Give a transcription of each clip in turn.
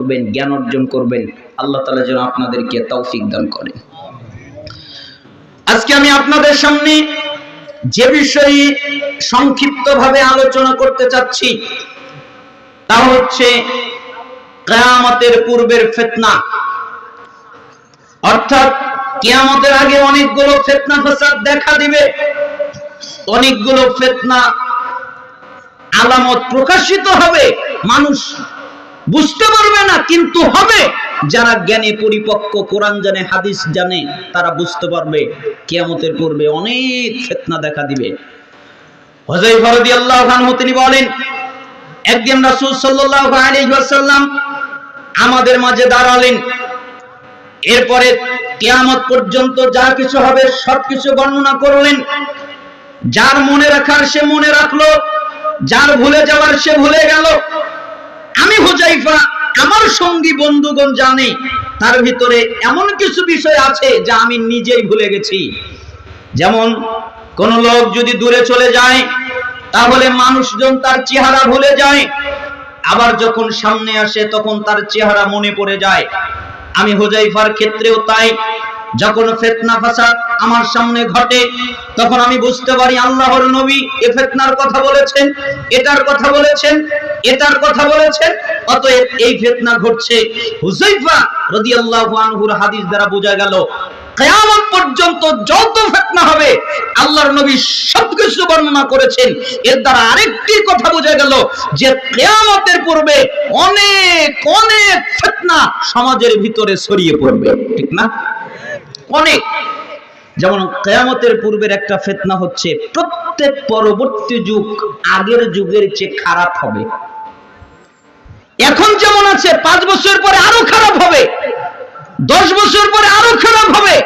করবেন, জ্ঞান অর্জন করবেন, আল্লাহ তালা যেন আপনাদেরকে তৌফিক দান করেন। আজকে আমি আপনাদের সামনে যে বিষয়ে সংক্ষিপ্তভাবে আলোচনা করতে চাচ্ছি, তা হচ্ছে কেয়ামতের পূর্বের ফেতনা। অর্থাৎ কেয়ামতের আগে অনেকগুলো ফেতনা ফাসাদ দেখা দিবে। অনেকগুলো ফেতনা আলামত প্রকাশিত হবে। মানুষ বুঝতে পারবে না, কিন্তু হবে। যারা জ্ঞানে পরিপক্ক, কোরআন জানে, হাদিস জানে, তারা বুঝতে পারবে, কিয়ামতের পূর্বে অনেক ফেতনা দেখা দিবে। তিনি বলেন, একদিন রাসূল ওয়াসাল্লাম আমাদের মাঝে দাঁড়ালেন। এরপরে কিয়ামত পর্যন্ত যা কিছু হবে, সবকিছু বর্ণনা করলেন। যার মনে রাখার সে মনে রাখল, যার ভুলে যাওয়ার সে ভুলে গেল। আমি হুজাইফা, আমার সঙ্গী বন্ধুগণ জানে, তার ভিতরে এমন কিছু বিষয় আছে যা আমি নিজেই ভুলে গেছি। যেমন, কোন লোক যদি দূরে চলে যায়, তাহলে মানুষজন তার চেহারা ভুলে যায়। আবার যখন সামনে আসে, তখন তার চেহারা মনে পড়ে যায়। আমি হুজাইফার ক্ষেত্রেও তাই। যখন ফেতনা ফাসাদ আমার সামনে ঘটে, তখন আমি বুঝতে পারি আল্লাহর নবী এ ফেতনার কথা বলেছেন, এটার কথা বলেছেন, এটার কথা বলেছেন। অতএব এই ফেতনা ঘটছে। হুজাইফা রাদিয়াল্লাহু আনহুর হাদিস দ্বারা বোঝা গেল, কিয়ামত পর্যন্ত যত ফিতনা হবে, আল্লাহর নবী সবকিছু বর্ণনা করেছেন। এর দ্বারা আরেকটি কথা বোঝা গেল যে কিয়ামতের পূর্বে অনেক অনেক ফিতনা সমাজের ভিতরে ছড়িয়ে পড়বে। ঠিক না? অনেক। যেমন কেয়ামতের পূর্বের একটা ফেতনা হচ্ছে, প্রত্যেক পরবর্তী যুগ আগের যুগের চেয়ে খারাপ হবে। এখন যেমন আছে, পাঁচ বছর পরে আরও খারাপ হবে, দশ বছর পরে আরও খারাপ হবে।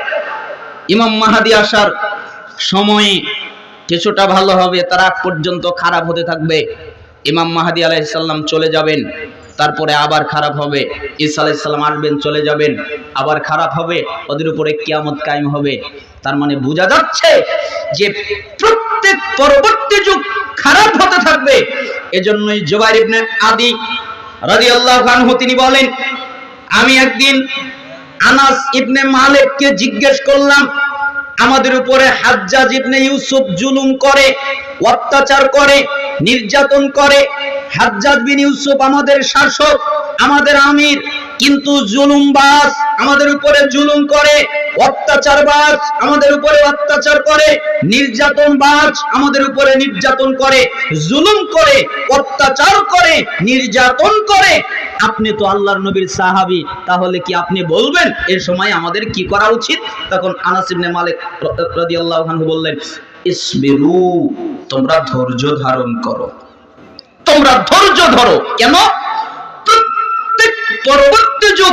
ইমাম মাহাদি আসার সময়ে কিছুটা ভালো হবে, তার পর্যন্ত খারাপ হতে থাকবে। ইমাম মাহাদি আলাইসাল্লাম চলে যাবেন। তারপরে আবার খারাপ হবে। ঈসা আলাইসাল্লাম আসবেন, চলে যাবেন। আবার খারাপ হবে, ওদের উপরে কিয়ামত কায়েম হবে। তার মানে বোঝা যাচ্ছে যে প্রত্যেক পরবর্তী যুগ খারাপ হতে থাকবে। এজন্যই জুবাইর ইবনে আদি রাদিয়াল্লাহু আনহু তিনি বলেন, আমি একদিন আনাস ইবনে মালিককে জিজ্ঞেস করলাম, আমাদের উপরে হাজ্জাজ ইবনে ইউসুফ জুলুম করে, অত্যাচার করে নির্যাতন করে। হাজ্জাজ বিন ইউসুফ আমাদের শাসক, আমাদের আমির, কিন্তু জুলুমবাজ আমাদের উপরে জুলুম করে, অত্যাচারবাজ আমাদের উপরে অত্যাচার করে, নির্যাতনবাজ আমাদের উপরে নির্যাতন করে, জুলুম করে, অত্যাচার করে, নির্যাতন করে। আপনি তো আল্লাহর নবীর সাহাবী, তাহলে কি আপনি বলবেন এর সময় আমাদের কি করা উচিত? তখন আনাস মালিক রাদিয়াল্লাহু আনহু বললেন, ইসবিরু তোমরা ধৈর্য ধারণ করো। তোমরা ধৈর্য ধরো। কেন? প্রত্যেক পরবর্তী যুগ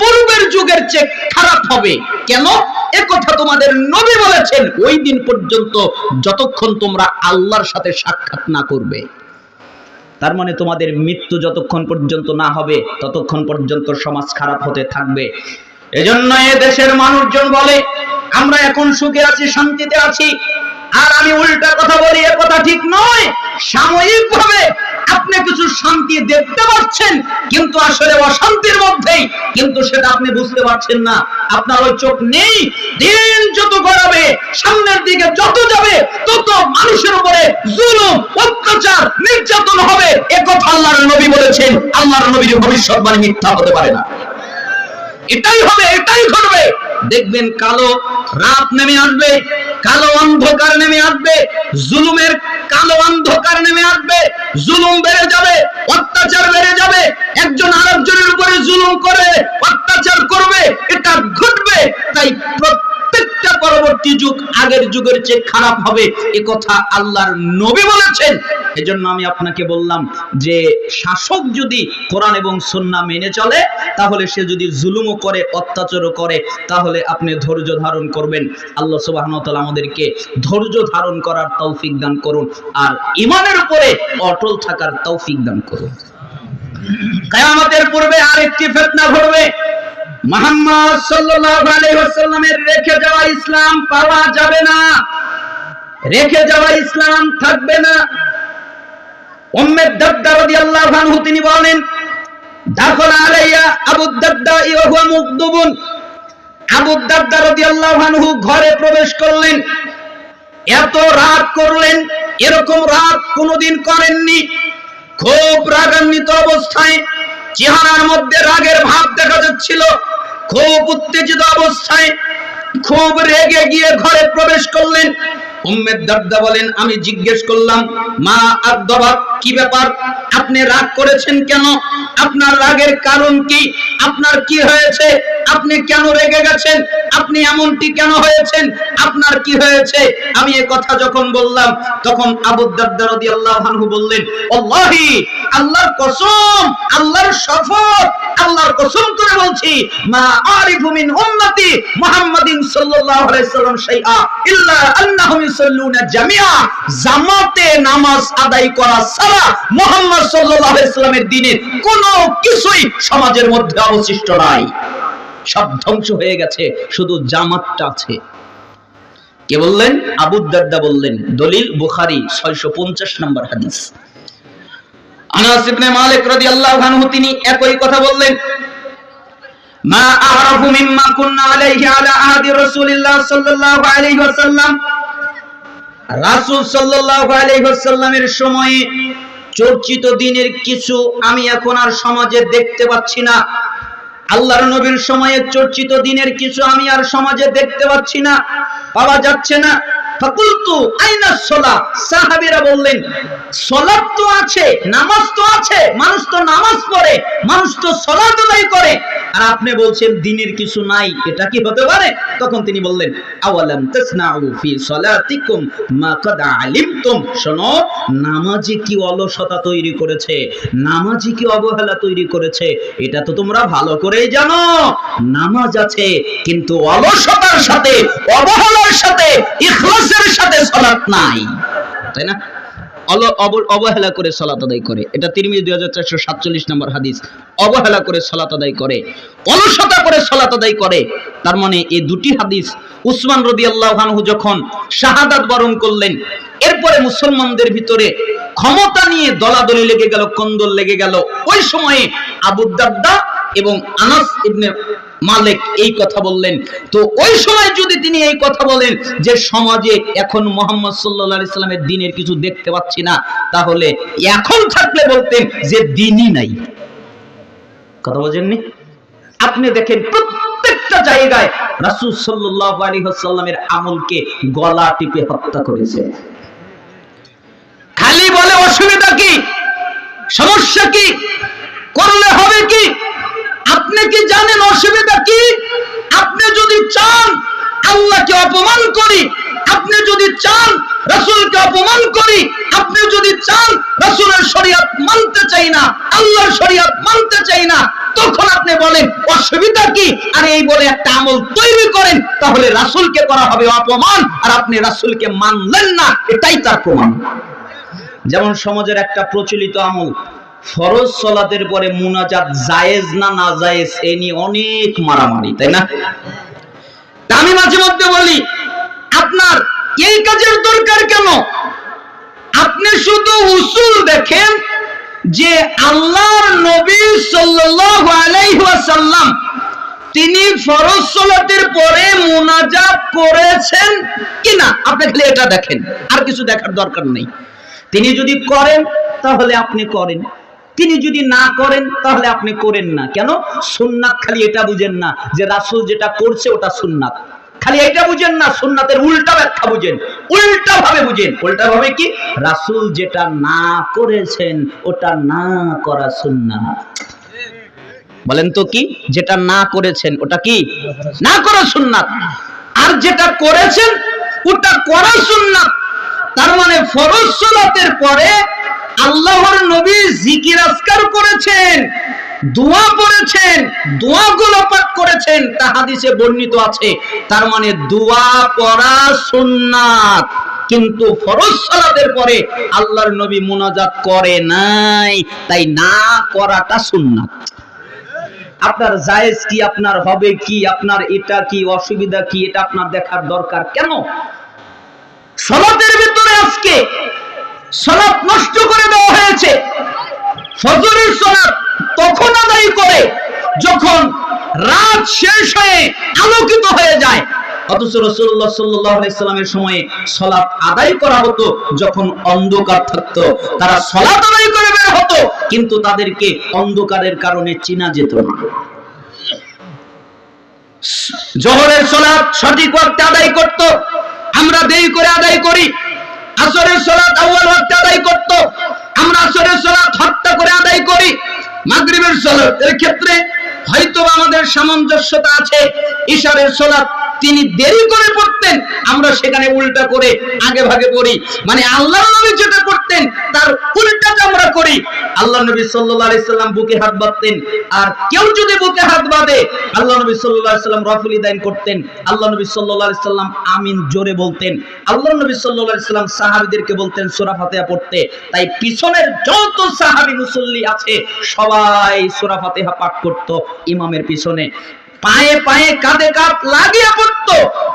পূর্বের যুগের চেয়ে খারাপ হবে। কেন? এ কথা তোমাদের নবী বলেছেন, ওই দিন পর্যন্ত যতক্ষণ তোমরা আল্লাহর সাথে সাক্ষাৎ না করবে। তার মানে তোমাদের মৃত্যু যতক্ষণ পর্যন্ত না হবে, ততক্ষণ পর্যন্ত সমাজ খারাপ হতে থাকবে। এজন্য এ দেশের মানুষজন বলে, আমরা এখন সুখে আছি, শান্তিতে আছি। আর আমি উল্টা কথা বলি, এ কথা ঠিক নয়। সাময়িক ভাবে আপনি কিছু শান্তি দেখতে পাচ্ছেন, কিন্তু আসলে অশান্তির মধ্যেই, কিন্তু সেটা আপনি বুঝতে পারছেন না। আপনার ওই চোখ নেই, দিন যত গড়াবে, সামনের দিকে যত যাবে, তত মানুষের উপরে জুলুম, অত্যাচার, নির্যাতন হবে। এ কথা আল্লাহর নবী বলেছেন, আল্লাহর নবীর ভবিষ্যৎবাণী মিথ্যা হতে পারে না। এটাই হবে, এটাই ঘটবে। দেখবেন কালো রাত নেমে আসবে, কালো অন্ধকার নেমে আসবে, জুলুমের কালো অন্ধকার নেমে আসবে, জুলুম বেড়ে যাবে, অত্যাচার বেড়ে যাবে, একজন আরেকজনের উপরে জুলুম করে অত্যাচার করবে, এটা ঘটবে, তাই প্রত্যেকটা পরবর্তী যুগ, আগের যুগের চেয়ে খারাপ হবে। এ কথা আল্লাহর নবী বলেছেন। এজন্য আমি আপনাকে বললাম যে, শাসক যদি কোরআন এবং সুন্না মেনে চলে, তাহলে সে যদি জুলুমও করে, অত্যাচারও করে, তাহলে আপনি ধৈর্য ধারণ করবেন। আল্লাহ সুবহানাহু ওয়া তাআলা আমাদেরকে ধৈর্য ধারণ করার তৌফিক দান করুন আর ইমানের উপরে অটল থাকার তৌফিক দান করুন। কিয়ামতের পূর্বে আরেকটি ফিতনা ঘটবে। মুহাম্মদ সাল্লাল্লাহু রেখে যাওয়া ইসলাম পাওয়া যাবে না। রেখে যাওয়া ইসলাম থাকবে না। তিনি বলেন ঘরে প্রবেশ করলেন। এত রাগ করলেন, এরকম রাগ কোনোদিন করেননি। খুব রাগান্বিত অবস্থায় চেহারার মধ্যে রাগের ভাব দেখা যাচ্ছিল। খুব উত্তেজিত অবস্থায় খুব রেগে গিয়ে ঘরে প্রবেশ করলেন। উম্মেদ দাদ্দা বলেন, আমি জিজ্ঞেস করলাম, মা আদবা কি ব্যাপার? আপনি রাগ করেছেন কেন? আপনার রাগের কারণ কি? আপনার কি হয়েছে? আপনি কেন রেগে গেছেন? আপনি এমনটি কেন হয়েছেন? আপনার কি হয়েছে? আমি কথা যখন বললাম, তখন আবু বললেন, আল্লাহি, আল্লাহর কসম, আল্লাহর শপথ, আল্লাহর কসম করে বলছি, মা আরিফু মিন উম্মতি মুহাম্মাদিন সাল্লাল্লাহু সাল্লাম শাইআ ইল্লা সমাজের মধ্যে অবশিষ্ট নাই। সব ধ্বংস হয়ে গেছে, শুধু জামাতটা আছে। কে বললেন? আবু বললেন, দলিল বুখারী 650 নম্বর হাদিস। তিনি একই কথা বললেন, মা রাসূল ওয়াসাল্লামের সময়ে চর্চিত দিনের কিছু আমি এখন আর সমাজে দেখতে পাচ্ছি না। আল্লাহর নবীর সময়ে চর্চিত দিনের কিছু আমি আর সমাজে দেখতে পাচ্ছি না। পাওয়া যাচ্ছে না। ফাকুলতু আছে, নামাজ তো আছে, মানুষ তো নামাজ পড়ে, মানুষ তো সলাত করে। আর আপনি বলছেন দিনের কিছু নাই, এটা কি হতে পারে? তখন তিনি বললেন, আওয়ালাম তাসনাউ ফি সলাতিকুম মা কাদ আলিমতুম। শোনো, নামাজি কি অলসতা তৈরি করেছে? নামাজি কি অবহেলা তৈরি করেছে? এটা তো তোমরা ভালো করেই জানো। নামাজ আছে, কিন্তু অলসতার সাথে, অবহেলার সাথে, ইখলাসের সাথে সালাত নাই। তাই না? অবহেলা করে সলাত আদায় করে। এটা তিরমিজি দুই হাজার চারশো সাতচল্লিশ নম্বর হাদিস। অবহেলা করে সলাত আদায় করে। অলসতা করে সলাত আদায় করে। তার মানে এই দুটি হাদিস উসমান রবি আল্লাহ যখন শাহাদাত বরণ করলেন, এরপরে মুসলমানদের ভিতরে ক্ষমতা নিয়ে দলাদলি লেগে গেল, কন্দল লেগে গেল। ওই সময়ে আবু দারদা এবং আনাস ইবনে মালিক এই কথা বললেন। তো ওই সময় যদি তিনি এই কথা বলেন যে সমাজে এখন মোহাম্মদ সাল্লাল্লাহু আলাইহি সাল্লামের দিনের কিছু দেখতে পাচ্ছি না, তাহলে এখন থাকলে বলতেন যে দিনই নাই। কথা বোঝেননি? আপনি দেখেন প্রত্যেকটা জায়গায় রাসূল সাল্লাল্লাহু আলাইহি ওয়াসাল্লামের আমলকে গলা টিপে হত্যা করেছে। খালি বলে অসুবিধা কি? সমস্যা কি? করলে হবে কি? আপনি কি জানেন অসুবিধা কি? আপনি যদি চান আল্লাহকে অপমান করি, আপনি যদি চান রাসূলকে অপমান করি, আপনি যদি চান রাসূলের শরীয়ত মানতে চাই না, আল্লাহর শরীয়ত মানতে চাই না, তখন আপনি বলেন, অসুবিধা কি? আর এই বলে একটা আমল তৈরি করেন, তাহলে রাসূলকে করা হবে অপমান, আর আপনি রাসূলকে মানলেন না, এটাই তার প্রমাণ। যেমন সমাজের একটা প্রচলিত আমল ফরজ সলাতের পরে মুনাজাত জায়েজ না না জায়েজ এই নিয়ে অনেক মারামারি, তাই না? আমি মাঝে মধ্যে বলি, আপনার এই কাজের দরকার কেন? আপনি শুধু উসুল দেখেন যে আল্লাহর নবী সাল্লাল্লাহু আলাইহি ওয়াসাল্লাম তিনি ফরজ সালাতের পরে মুনাজাত করেছেন কিনা? আপনি খালি এটা দেখেন, আর কিছু দেখার দরকার নেই। তিনি যদি করেন, তাহলে আপনি করেন। তিনি যদি না করেন, তাহলে আপনি করেন না। কেন? সুন্নাত খালি এটা বুঝেন না যে রাসূল যেটা করছে ওটা সুন্নাত। খালি এটা বুঝেন না, সুন্নাতের উল্টা ব্যাখ্যা বুঝেন। উল্টা ভাবে বুঝেন। উল্টা ভাবে কি? রাসূল যেটা না করেছেন, ওটা না করা সুন্নাত। বলেন তো কি? যেটা না করেছেন, ওটা কি? না করা সুন্নাত। আর যেটা করেছেন, ওটা করা সুন্নাত। তার মানে ফরজ সালাতের পরে আল্লাহর নবী জিকির আজকার করেছেন, দোয়া পড়েছেন দোয়াগুলো পাঠ করেছেন, তা হাদিসে বর্ণিত আছে। তার মানে দোয়া পড়া সুন্নাত, কিন্তু ফরজ সালাতের পরে আল্লাহর নবী মুনাজাত করে নাই, তাই না করাটা সুন্নাত। আপনার জায়েজ কি, আপনার হবে কি, আপনার এটা কি, অসুবিধা কি, এটা আপনার দেখার দরকার কেন? সলাতের ভিতরে আজকে সলাত নষ্ট করে দেওয়া হয়েছে। ফজরের সলাত তখন আদায় করে যখন রাত শেষ হয়ে আলোকিত হয়ে যায়। অথচ রসুল্লাহ সাল্লামের সময়ে সলাৎ আদায় করা হতো যখন অন্ধকার থাকতো। তারা সলাপ আদায় করে বের হতো, কিন্তু তাদেরকে অন্ধকারের কারণে চিনা যেত না। জহরের সলাৎ সঠিক ওয়াক্তে আদায় করত। আমরা দেরি করে আদায় করি। আসরের সলাৎ আউয়াল ওয়াক্তে আদায় করত। আমরা আসরের সলাৎ হত্যা করে আদায় করি। মাগরিবের সলাৎ এর ক্ষেত্রে হয়তো আমাদের সামঞ্জস্যতা আছে। ইশারের সলাৎ তিনি দেরি করে পড়তেন, আমরা সেখানে উল্টা করে আগে ভাগে পড়ি। মানে আল্লাহ নবী যেটা করতেন, তার উল্টাটা আমরা করি। আল্লাহ নবী সাল্লাল্লাহু আলাইহি সাল্লাম বুকে হাত বাঁধতেন, আর কেউ যদি বুকে হাত বাঁধে আল্লাহ নবী সাল্লাল্লাহু আলাইহি সাল্লাম রফুল ইদাইন করতেন আল্লাহ নবী সাল্লাল্লাহু আলাইহি সাল্লাম আমিন জোরে বলতেন। আল্লাহ নবী সাল্লাল্লাহু আলাইহি সাল্লাম সাহাবীদেরকে বলতেন, সূরা ফাতিহা পড়তে। তাই পিছনের যত সাহাবী মুসল্লি আছে, সবাই সূরা ফাতিহা পাঠ করত ইমামের পিছনে। পায়ে পায়ে কাঁধে কাঁধ লাগিয়ে পড়ত।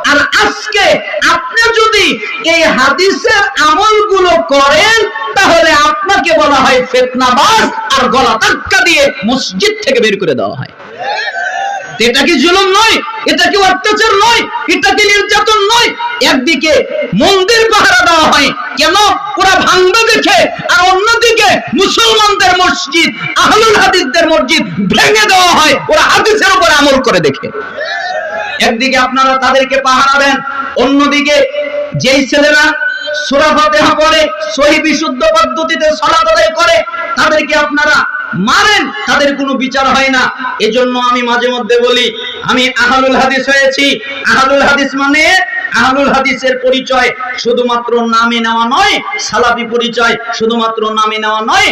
আর আজকে আপনি যদি এই হাদিসের আমলগুলো করেন, তাহলে আপনাকে বলা হয় ফেতনাবাজ আর গলা ধাক্কা দিয়ে মসজিদ থেকে বের করে দেওয়া হয়। এটা কি জুলুম নয়? এটা কি অত্যাচার নয়? এটা কি নির্যাতন নয়? একদিকে মন্দির পাহারা দেওয়া হয়। কেন? ওরা ভাঙবে দেখে। আর অন্যদিকে মুসলমানদের মসজিদ, আহলুল হাদিসদের মসজিদ ভেঙে দেওয়া হয়। ওরা হাদিসের উপর আমল করে দেখে। একদিকে আপনারা তাদেরকে পাহারা দেন, অন্যদিকে যেই ছেলেরা সূরা ফাতিহা পড়ে, সহি বিশুদ্ধ পদ্ধতিতে সালাত করে, তাদেরকে আপনারা মারেন, তাদের কোনো বিচার হয় না। এজন্য আমি মাঝে মধ্যে বলি, আমি আহলুল হাদিস হয়েছি। আহলুল হাদিস মানে আহলুল হাদিসের পরিচয়। শুধুমাত্র নামে নেওয়া নয়, সালাফি পরিচয়। শুধুমাত্র নামে নেওয়া নয়